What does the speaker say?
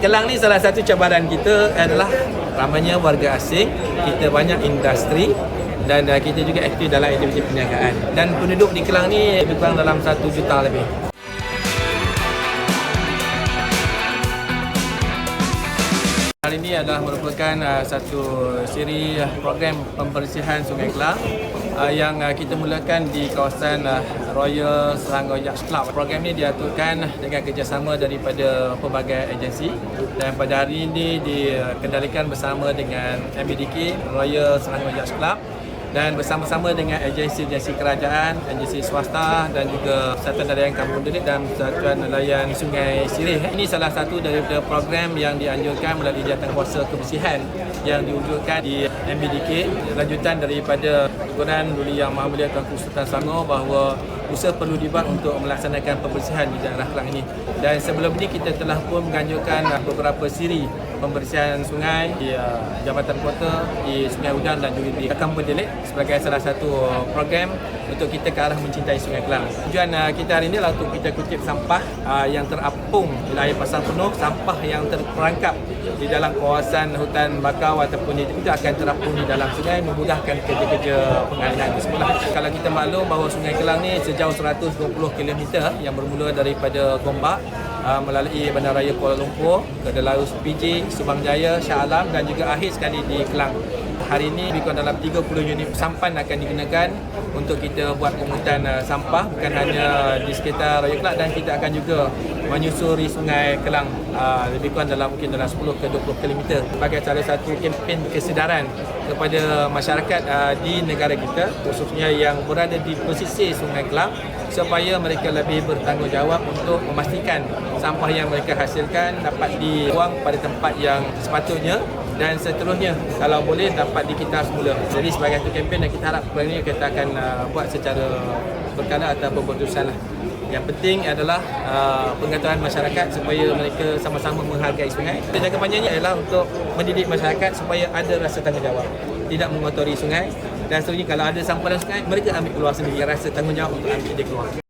Kelang ni salah satu cabaran kita adalah ramainya warga asing, kita banyak industri dan kita juga aktif dalam aktiviti perniagaan. Dan penduduk di Kelang ni lebih kurang dalam 1 juta lebih. Hari ini adalah merupakan uh, satu siri uh, program pembersihan Sungai Kelang uh, yang uh, kita mulakan di kawasan uh, Royal Selangor Yacht Club. Program ini diaturkan dengan kerjasama daripada pelbagai agensi dan pada hari ini dikendalikan bersama dengan MBDK Royal Selangor Yacht Club dan bersama-sama dengan agensi-agensi kerajaan, agensi swasta dan juga Persatuan Nelayan Kampung Delik dan Persatuan Nelayan Sungai Sirih. Ini salah satu daripada program yang dianjurkan melalui Jawatankuasa Kebersihan yang diwujudkan di MBDK lanjutan daripada teguran Duli Yang Maha Mulia Tuanku Sultan Selangor bahawa usaha perlu dibuat untuk melaksanakan pembersihan di daerah Kelang ini. Dan sebelum ini kita telah pun menganjurkan beberapa siri pembersihan sungai di uh, Jabatan Kota, di Sungai Udang dan juga di Kampung Delik sebagai salah satu program untuk kita ke arah mencintai Sungai Kelang. Tujuan uh, kita hari ini adalah untuk kita kutip sampah uh, yang terapung bila air pasang penuh, sampah yang terperangkap di dalam kawasan hutan bakau ataupun itu akan terapung di dalam sungai memudahkan kerja-kerja pengalihan semula. Kalau kita maklum bahawa Sungai Kelang ni sejauh 120 km yang bermula daripada Gombak uh, melalui Bandaraya Kuala Lumpur, Kedalarus PJ, Subang Jaya, Shah Alam dan juga akhir sekali di Kelang. Hari ini lebih kurang dalam 30 unit sampan akan digunakan untuk kita buat pungutan uh, sampah. Bukan hanya di sekitar Raya Kelak dan kita akan juga menyusuri Sungai Kelang. Uh, lebih kurang dalam mungkin dalam 10 ke 20 km sebagai salah satu kempen kesedaran kepada masyarakat uh, di negara kita khususnya yang berada di pesisir Sungai Kelang supaya mereka lebih bertanggungjawab untuk memastikan sampah yang mereka hasilkan dapat dibuang pada tempat yang sepatutnya dan seterusnya kalau boleh dapat dikita semula. Jadi sebagai satu kempen dan kita harap program ini kita akan uh, buat secara berkala atau berterusan lah. Yang penting adalah uh, pengetahuan masyarakat supaya mereka sama-sama menghargai sungai. Jangka panjangnya adalah untuk mendidik masyarakat supaya ada rasa tanggungjawab. Tidak mengotori sungai dan seterusnya kalau ada sampah dalam sungai, mereka ambil keluar sendiri. Rasa tanggungjawab untuk ambil dia keluar.